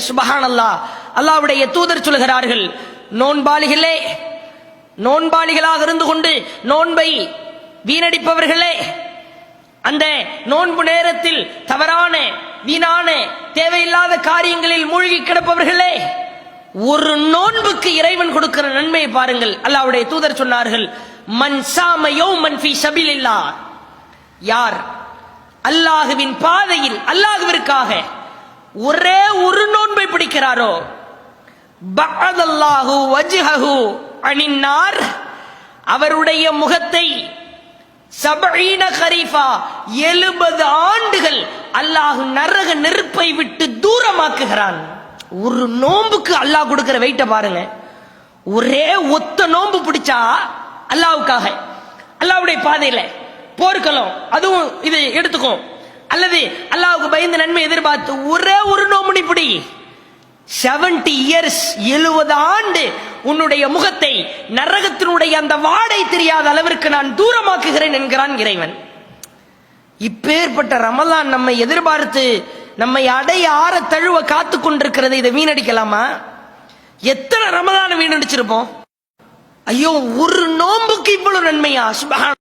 சுபஹான் அல்லா அல்லாவுடைய தூதர் சொல்கிறார்கள் நோன்பாளிகளே நோன்பாளிகளாக இருந்து கொண்டு நோன்பை வீணடிப்பவர்களே அந்த நோன்பு நேரத்தில் தவறான வீணான தேவையில்லாத காரியங்களில் மூழ்கி கிடப்பவர்களே ஒரு நோன்புக்கு இறைவன் கொடுக்கிற நன்மையை பாருங்கள். அல்லாவுடைய தூதர் சொன்னார்கள் மன் சாம யௌமன் ஃபீ யார்? அல்லாஹுவின் பாதையில் அல்லாஹுவிற்காக ஒரே ஒரு நோன்பை பிடிக்கிறாரோ? பஅதல்லாஹு வஜ்ஹஹு அனின்னார். அவருடைய முகத்தை சபஈன கரீஃபா எழுபது ஆண்டுகள் அல்லாஹ் நரக நெருப்பை விட்டு தூரமாக்குகிறான். ஒரு நோன்புக்கு அல்லாஹ் கொடுக்கிற வெயிட்ட பாருங்க. ஒரே ஒத்த நோன்பு பிடிச்சா அல்லாவுக்காக அல்லாவுடைய பாதையில போர்க்களம் அதுவும் இது எடுத்துக்கும் அல்லது அல்லாவுக்கு பயந்து நன்மை எதிர்பார்த்து ஒரே ஒரு நோம்பு நீ பிடி. செவன்டி இயர்ஸ் எழுபது ஆண்டு உன்னுடைய முகத்தை நரகத்தினுடைய அந்த வாடை தெரியாத அளவிற்கு நான் தூரமாக்குகிறேன் என்கிறான் இறைவன். இப்பேற்பட்ட ரமலான் நம்மை எதிர்பார்த்து நம்மை அடைய ஆற தழுவ காத்து கொண்டிருக்கிறது இதை வீணடிக்கலாமா? எத்தனை ரமலான வீணடிச்சிருப்போம்? ஐயோ ஒரு நோம்புக்கு இவ்வளவு நன்மையா? சுபஹான்